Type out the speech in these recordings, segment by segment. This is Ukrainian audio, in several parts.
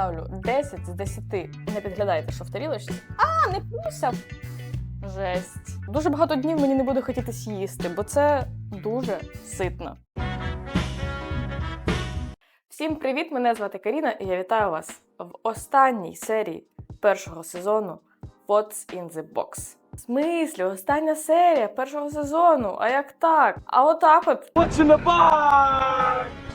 ставлю 10 з 10. Не підглядайте, що в тарілочці. А, не пуся! Жесть. Дуже багато днів мені не буде хотітись їсти, бо це дуже ситно. Всім привіт! Мене звати Каріна, і я вітаю вас в останній серії першого сезону What's in the Box. В смислі, остання серія першого сезону. А як так? А отак от. What's in the box?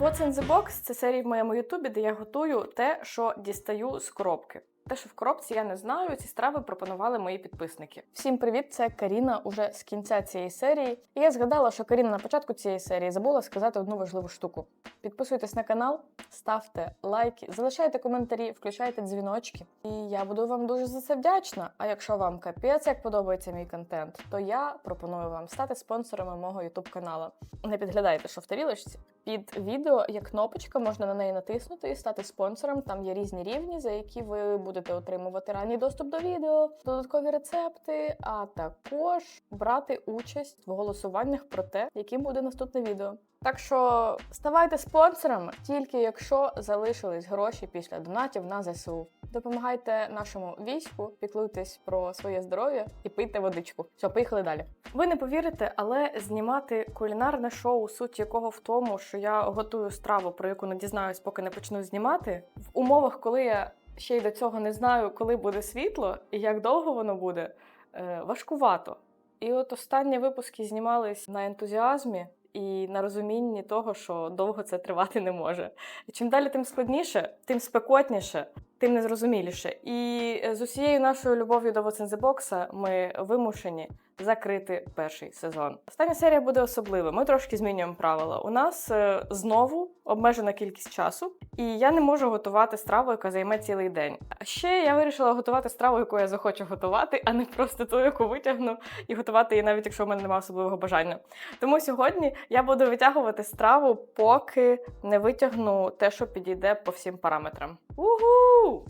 What's in the Box це серія в моєму ютубі, де я готую те, що дістаю з коробки. Те, що в коробці я не знаю, ці страви пропонували мої підписники. Всім привіт! Це Каріна уже з кінця цієї серії. І я згадала, що Каріна на початку цієї серії забула сказати одну важливу штуку. Підписуйтесь на канал, ставте лайки, залишайте коментарі, включайте дзвіночки. І я буду вам дуже за це вдячна. А якщо вам капець як подобається мій контент, то я пропоную вам стати спонсорами мого ютуб канала. Не підглядайте, що в тарілочці. Під відео є кнопочка, можна на неї натиснути і стати спонсором. Там є різні рівні, за які ви будете отримувати ранній доступ до відео, додаткові рецепти, а також брати участь в голосуваннях про те, яким буде наступне відео. Так що ставайте спонсорами тільки якщо залишились гроші після донатів на ЗСУ. Допомагайте нашому війську, піклуйтесь про своє здоров'я і пийте водичку. Все, поїхали далі. Ви не повірите, але знімати кулінарне шоу, суть якого в тому, що я готую страву, про яку не дізнаюсь, поки не почну знімати, в умовах, коли я ще й до цього не знаю, коли буде світло і як довго воно буде, е, важкувато. І от останні випуски знімались на ентузіазмі і на розумінні того, що довго це тривати не може. І чим далі, тим складніше, тим спекотніше, тим незрозуміліше. І е, з усією нашою любов'ю до Box ми вимушені закрити перший сезон. Остання серія буде особлива. Ми трошки змінюємо правила. У нас е, знову обмежена кількість часу, і я не можу готувати страву, яка займе цілий день. А ще я вирішила готувати страву, яку я захочу готувати, а не просто ту, яку витягну, і готувати її, навіть якщо в мене немає особливого бажання. Тому сьогодні я буду витягувати страву, поки не витягну те, що підійде по всім параметрам. Угу!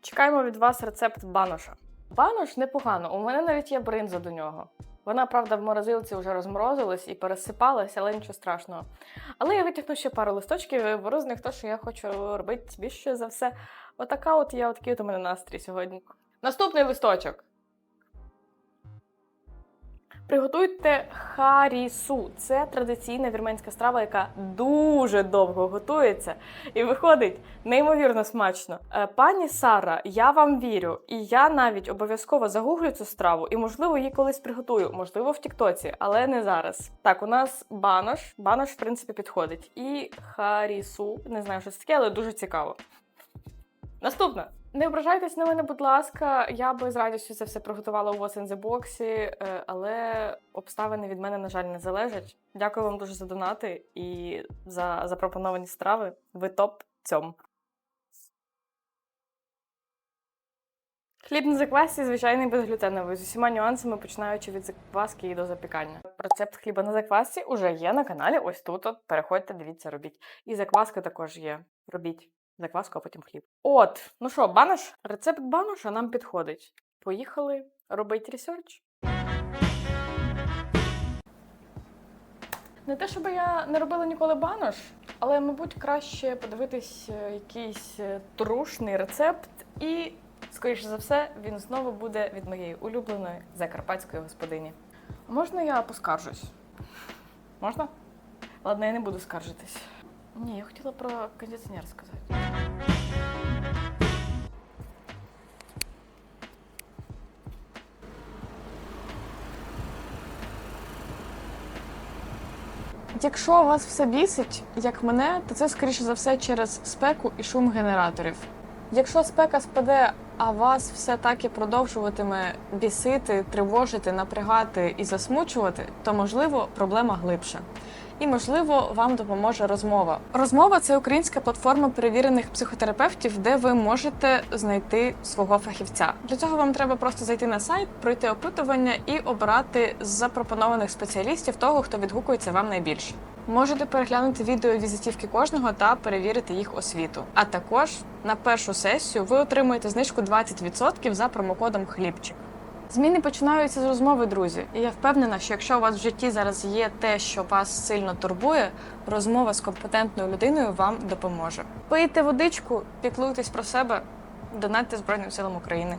Чекаємо від вас рецепт баноша. Банош непогано, у мене навіть є бринза до нього. Вона, правда, в морозилці вже розморозилась і пересипалась, але нічого страшного. Але я витягну ще пару листочків, беру з них те, що я хочу робити більше за все. Отака от я, отакий от у мене настрій сьогодні. Наступний листочок. Приготуйте харісу. Це традиційна вірменська страва, яка дуже довго готується і виходить неймовірно смачно. Е, Пані Сара, я вам вірю, і я навіть обов'язково загуглю цю страву, і можливо її колись приготую, можливо, в Тіктоці, але не зараз. Так, у нас банош. Банош, в принципі, підходить. І харісу. Не знаю, що це таке, але дуже цікаво. Наступне. Не ображайтесь на мене, будь ласка, я би з радістю це все приготувала у What's in the Box, е, але обставини від мене, на жаль, не залежать. Дякую вам дуже за донати і за запропоновані страви. Ви топ цьом. Хліб на заквасці звичайний безглютеновий, з усіма нюансами, починаючи від закваски і до запікання. Рецепт хліба на заквасці уже є на каналі. Ось тут. От переходьте, дивіться, робіть. І закваска також є. Робіть закваску, а потім хліб. От, ну що, банош? Рецепт баноша нам підходить. Поїхали робити ресерч. Не те, щоб я не робила ніколи банош, але, мабуть, краще подивитись е, якийсь е, трушний рецепт, і, скоріше за все, він знову буде від моєї улюбленої закарпатської господині. Можна я поскаржусь? Можна? Ладно, я не буду скаржитись. Ні, я хотіла про кондиціонер сказати. Якщо вас все бісить, як мене, то це скоріше за все через спеку і шум генераторів. Якщо спека спаде, а вас все так і продовжуватиме бісити, тривожити, напрягати і засмучувати, то можливо проблема глибша. І можливо вам допоможе розмова. Розмова це українська платформа перевірених психотерапевтів, де ви можете знайти свого фахівця. Для цього вам треба просто зайти на сайт, пройти опитування і обрати з запропонованих спеціалістів того, хто відгукується вам найбільше. Можете переглянути відео візитівки кожного та перевірити їх освіту. А також на першу сесію ви отримуєте знижку 20% за промокодом Хлібчик. Зміни починаються з розмови, друзі. І я впевнена, що якщо у вас в житті зараз є те, що вас сильно турбує, розмова з компетентною людиною вам допоможе. Пийте водичку, піклуйтесь про себе, донатьте Збройним силам України.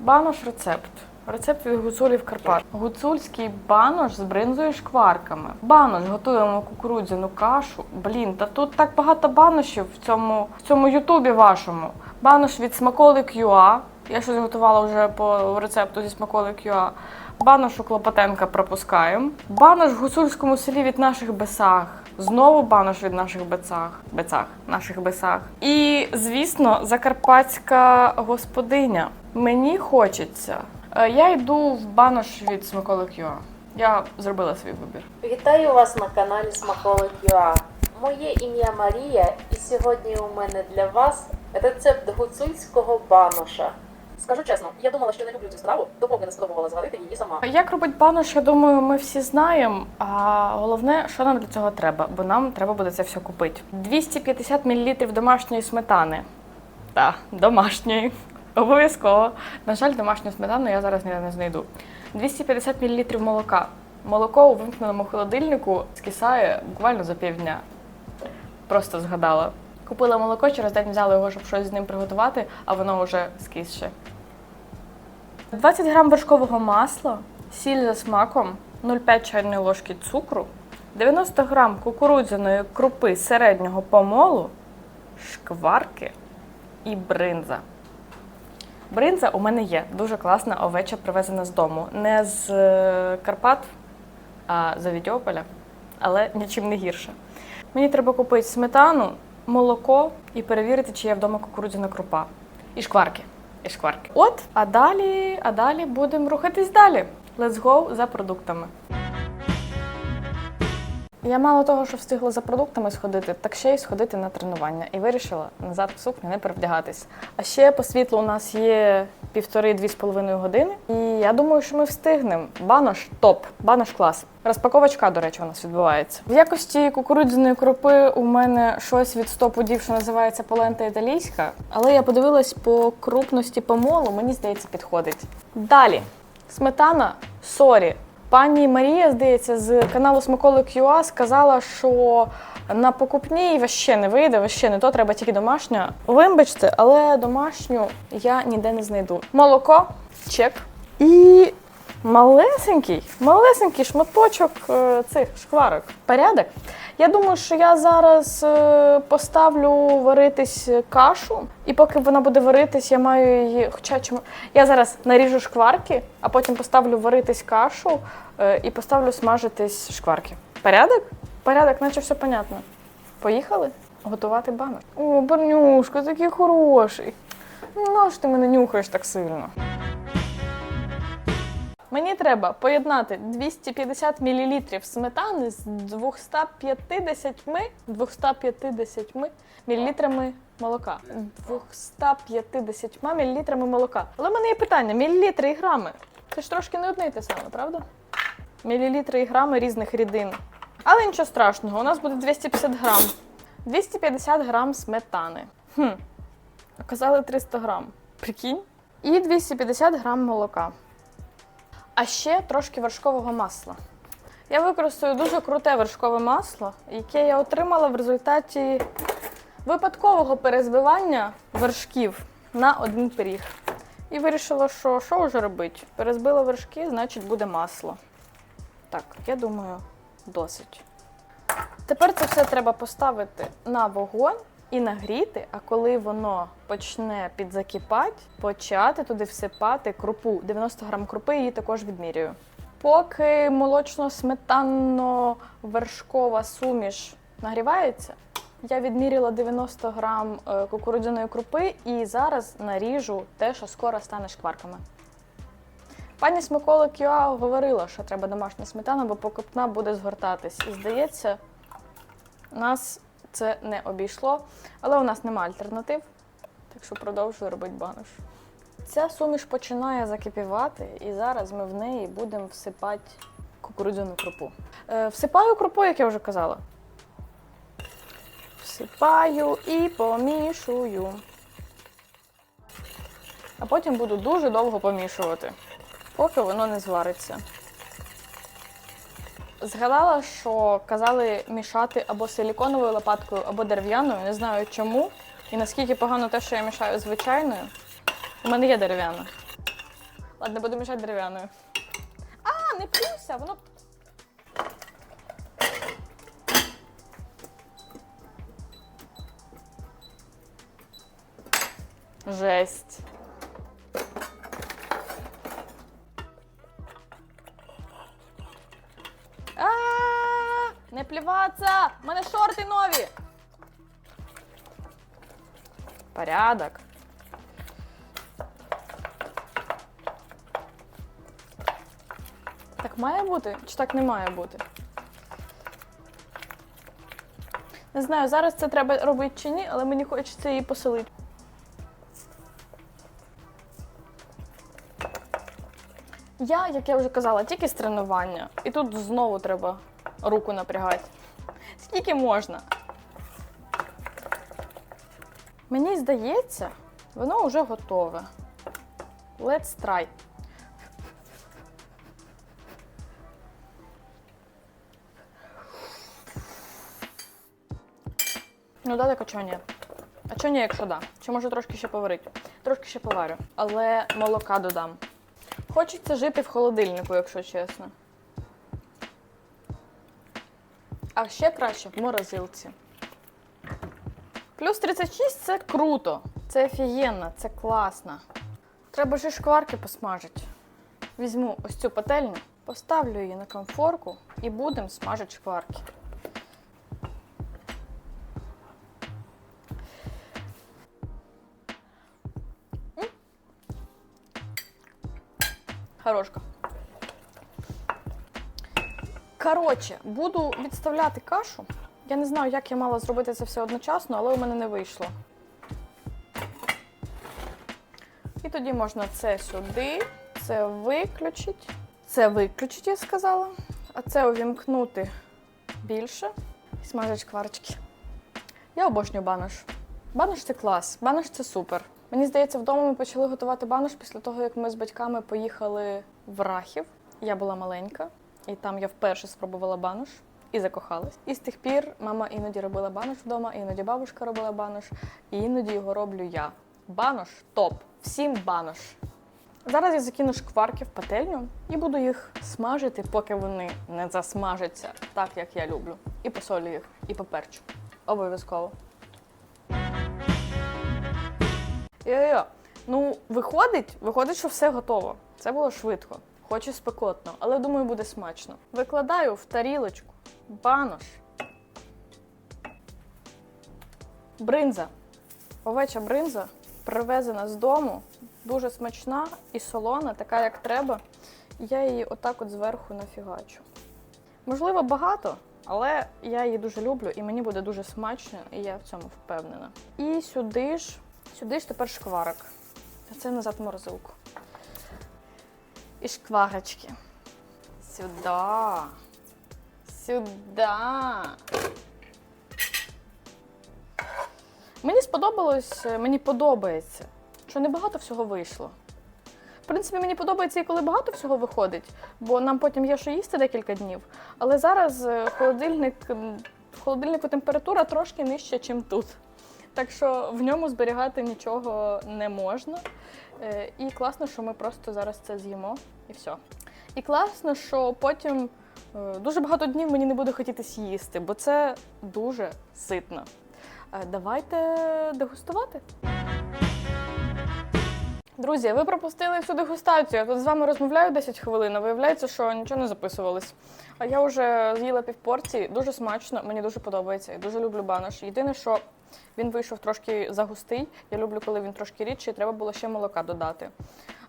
Банов рецепт. Рецепт від гуцулів Карпат. Гуцульський банош з бринзою шкварками. Банош готуємо кукурудзяну кашу. Блін, та тут так багато баношів в цьому, в цьому ютубі вашому. Банош від смаколик UA. Я щось готувала вже по рецепту зі смаколик UA. Банош у Клопотенка пропускаємо. Банош в гуцульському селі від наших бесах. Знову банош від наших бецах. Бецах, наших бесах. І, звісно, закарпатська господиня. Мені хочеться. Е, Я йду в банош від смаколик UA. Я зробила свій вибір. Вітаю вас на каналі Смаколик ЮА. Моє ім'я Марія, і сьогодні у мене для вас рецепт гуцульського баноша. Скажу чесно, я думала, що не люблю цю страву, допоки не спробувала зварити її сама. Як робить банош, я думаю, ми всі знаємо. А головне, що нам для цього треба, бо нам треба буде це все купити. 250 мл домашньої сметани. Так, домашньої. Обов'язково. На жаль, домашню сметану я зараз ніде не знайду. 250 мл молока. Молоко у вимкненому холодильнику скисає буквально за півдня. Просто згадала. Купила молоко, через день взяла його, щоб щось з ним приготувати, а воно вже скисше. 20 грам вершкового масла, сіль за смаком, 0,5 чайної ложки цукру, 90 грам кукурудзяної крупи середнього помолу, шкварки і бринза. Бринза у мене є. Дуже класна овеча привезена з дому. Не з е, Карпат, а з Авідіополя, але нічим не гірше. Мені треба купити сметану, молоко і перевірити, чи є вдома кукурудзяна крупа. І шкварки. І шкварки. От, а далі, а далі будемо рухатись далі. Let's go за продуктами. Я мало того, що встигла за продуктами сходити, так ще й сходити на тренування. І вирішила назад в сукню не перевдягатись. А ще по світлу у нас є півтори-дві з половиною години. І я думаю, що ми встигнемо. Банош топ, банош клас. Розпаковочка, до речі, у нас відбувається. В якості кукурудзяної крупи у мене щось від стопудів, що називається полента італійська. Але я подивилась по крупності помолу, мені здається, підходить. Далі. Сметана сорі. Пані Марія, здається, з каналу Смаколик ЮА сказала, що на покупній ваще не вийде, ваще не то, треба тільки домашня. Вибачте, але домашню я ніде не знайду. Молоко, чек. І малесенький, малесенький шматочок е, цих шкварок. Порядок. Я думаю, що я зараз е, поставлю варитись кашу, і поки вона буде варитись, я маю її. Хоча чому я зараз наріжу шкварки, а потім поставлю варитись кашу е, і поставлю смажитись шкварки. Порядок? Порядок, наче все понятно. Поїхали готувати банок. О, Барнюшка, такий хороший. Ну, ж ти мене нюхаєш так сильно. Мені треба поєднати 250 мл сметани з 250 250 мл молока. 250 мл молока. Але в мене є питання: мілілітри і грами. Це ж трошки не одне й те саме, правда? Мілілітри і грами різних рідин. Але нічого страшного, у нас буде 250 грам. 250 грам сметани. Хм. Казали 300 грам. Прикинь? І 250 грам молока. А ще трошки вершкового масла. Я використаю дуже круте вершкове масло, яке я отримала в результаті випадкового перезбивання вершків на один пиріг. І вирішила, що що вже робити? Перезбила вершки, значить буде масло. Так, я думаю, досить. Тепер це все треба поставити на вогонь і нагріти, а коли воно почне підзакипати, почати туди всипати крупу. 90 грам крупи її також відмірюю. Поки молочно-сметанно-вершкова суміш нагрівається, я відміряла 90 грам е, кукурудзяної крупи і зараз наріжу те, що скоро стане шкварками. Пані Смиколик Юа говорила, що треба домашня сметана, бо покупна буде згортатись. І здається, нас це не обійшло, але у нас немає альтернатив, так що продовжую робити банош. Ця суміш починає закипівати, і зараз ми в неї будемо всипати кукурудзяну крупу. Е, всипаю крупу, як я вже казала. Всипаю і помішую. А потім буду дуже довго помішувати, поки воно не звариться. Згадала, що казали мішати або силіконовою лопаткою, або дерев'яною. Не знаю чому. І наскільки погано те, що я мішаю звичайною. У мене є дерев'яна. Ладно, буду мішати дерев'яною. А, не плюся, воно. Жесть. Не пліватися! У мене шорти нові. Порядок. Так має бути? Чи так не має бути? Не знаю, зараз це треба робити чи ні, але мені хочеться її поселити. Я, як я вже казала, тільки з тренування. І тут знову треба руку напрягати. Скільки можна? Мені здається, воно вже готове. Let's try. Ну да, так а чого ні? А чого ні, якщо да? Чи може трошки ще поварити? Трошки ще поварю, але молока додам. Хочеться жити в холодильнику, якщо чесно. А ще краще в морозилці. Плюс 36 це круто. Це офігенно, це класно. Треба ж шкварки посмажити. Візьму ось цю пательню, поставлю її на комфорку і будемо смажити шкварки. Хорошка. Коротше, буду відставляти кашу. Я не знаю, як я мала зробити це все одночасно, але у мене не вийшло. І тоді можна це сюди, це виключити. Це виключити, я сказала. А це увімкнути більше і смажать шкварочки. Я обожнюю банош. Банош це клас, банош це супер. Мені здається, вдома ми почали готувати банош після того, як ми з батьками поїхали в Рахів. Я була маленька, і там я вперше спробувала банош і закохалась. І з тих пір мама іноді робила банош вдома, іноді бабушка робила банош, і іноді його роблю я. Банош топ. Всім банош. Зараз я закину шкварки в пательню і буду їх смажити, поки вони не засмажаться так, як я люблю. І посолю їх, і поперчу. Обов'язково. Йо-йо. Ну, виходить, виходить, що все готово. Це було швидко, хоч і спекотно, але думаю, буде смачно. Викладаю в тарілочку банош. Бринза. Овеча бринза привезена з дому, дуже смачна і солона, така як треба. Я її отак от зверху нафігачу. Можливо, багато, але я її дуже люблю і мені буде дуже смачно, і я в цьому впевнена. І сюди ж, сюди ж тепер шкварок. А це назад морозилку. І шкварочки. Сюди. Сюди. Мені сподобалось, е, мені подобається, що небагато всього вийшло. В принципі, мені подобається і коли багато всього виходить, бо нам потім є що їсти декілька днів. Але зараз е, холодильник, в холодильнику температура трошки нижча, ніж тут. Так що в ньому зберігати нічого не можна. Е, І класно, що ми просто зараз це з'їмо і все. І класно, що потім е, дуже багато днів мені не буде хотітись їсти, бо це дуже ситно. Е, Давайте дегустувати. Друзі, ви пропустили всю дегустацію. Я тут з вами розмовляю 10 хвилин, виявляється, що нічого не записувалось. А я вже з'їла півпорції, дуже смачно, мені дуже подобається. Я дуже люблю банош. Єдине, що він вийшов трошки загустий. Я люблю, коли він трошки рідший, треба було ще молока додати. Е,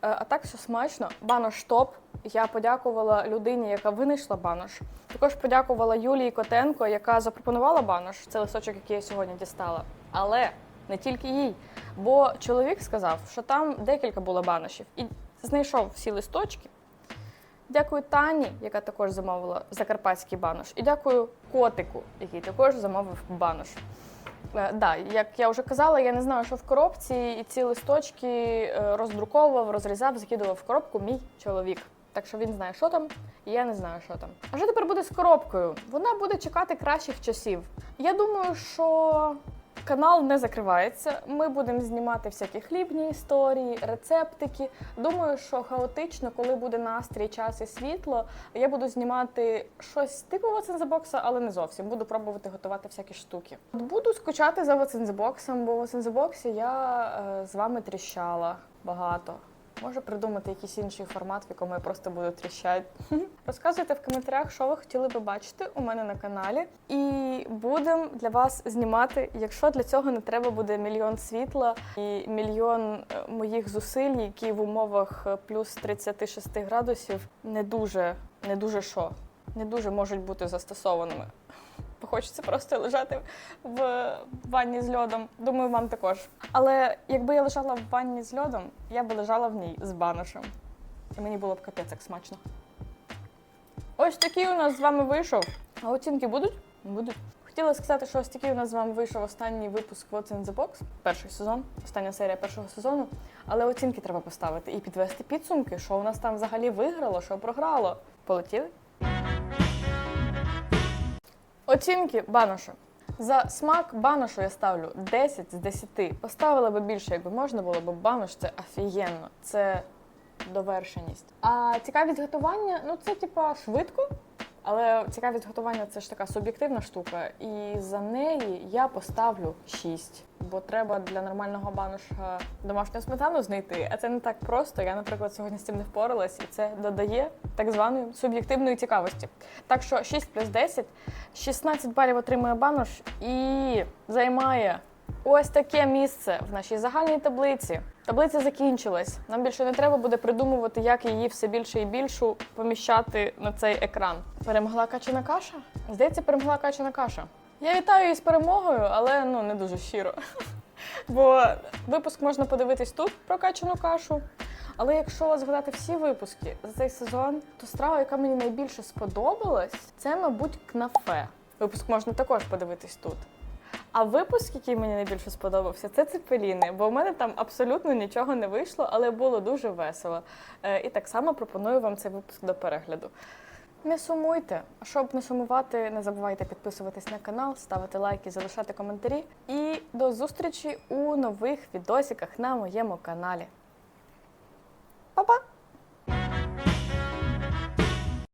А так все смачно. Банош топ. Я подякувала людині, яка винайшла банош. Також подякувала Юлії Котенко, яка запропонувала банош. Це листочок, який я сьогодні дістала. Але не тільки їй. Бо чоловік сказав, що там декілька було баношів, і знайшов всі листочки Дякую Тані, яка також замовила закарпатський банош. І дякую котику, який також замовив банош. Е, да, як я вже казала, я не знаю, що в коробці, і ці листочки е, роздруковував, розрізав, закидував в коробку мій чоловік. Так що він знає, що там, і я не знаю, що там. А що тепер буде з коробкою? Вона буде чекати кращих часів. Я думаю, що канал не закривається. Ми будемо знімати всякі хлібні історії, рецептики. Думаю, що хаотично, коли буде настрій, час і світло, я буду знімати щось типу Вацензебокса, але не зовсім. Буду пробувати готувати всякі штуки. Буду скучати за Вацензебоксом, бо в Вацензебоксі я е, з вами тріщала багато. Може придумати якийсь інший формат, в якому я просто буду тріщати. Розказуйте в коментарях, що ви хотіли би бачити у мене на каналі. І будемо для вас знімати, якщо для цього не треба буде мільйон світла і мільйон е, моїх зусиль, які в умовах е, плюс 36 градусів не дуже, не дуже що, не дуже можуть бути застосованими. Хочеться просто лежати в ванні з льодом. Думаю, вам також. Але якби я лежала в ванні з льодом, я би лежала в ній з баношем. І мені було б капець як смачно. Ось такий у нас з вами вийшов. А оцінки будуть? Будуть. Хотіла сказати, що ось такий у нас з вами вийшов останній випуск What's in the Box, перший сезон, остання серія першого сезону. Але оцінки треба поставити і підвести підсумки, що у нас там взагалі виграло, що програло. Полетіли? Оцінки баношу. За смак баношу я ставлю 10 з 10. Поставила би більше, якби можна було, бо банош це офігенно. Це довершеність. А цікавість готування, ну це типа швидко. Але цікавість готування це ж така суб'єктивна штука, і за неї я поставлю 6. Бо треба для нормального баноша домашню сметану знайти, а це не так просто. Я, наприклад, сьогодні з цим не впоралась, і це додає так званої суб'єктивної цікавості. Так що 6 плюс 10, 16 балів отримує банош і займає ось таке місце в нашій загальній таблиці. Таблиця закінчилась. Нам більше не треба буде придумувати, як її все більше і більшу поміщати на цей екран. Перемогла качана каша? Здається, перемогла качана каша. Я вітаю її з перемогою, але ну не дуже щиро. Бо випуск можна подивитись тут про качану кашу. Але якщо згадати всі випуски за цей сезон, то страва, яка мені найбільше сподобалась, це, мабуть, кнафе. Випуск можна також подивитись тут. А випуск, який мені найбільше сподобався, це цепеліни, бо в мене там абсолютно нічого не вийшло, але було дуже весело. Е, І так само пропоную вам цей випуск до перегляду. Не сумуйте. Щоб не сумувати, не забувайте підписуватись на канал, ставити лайки, залишати коментарі. І до зустрічі у нових відосиках на моєму каналі. Па-па!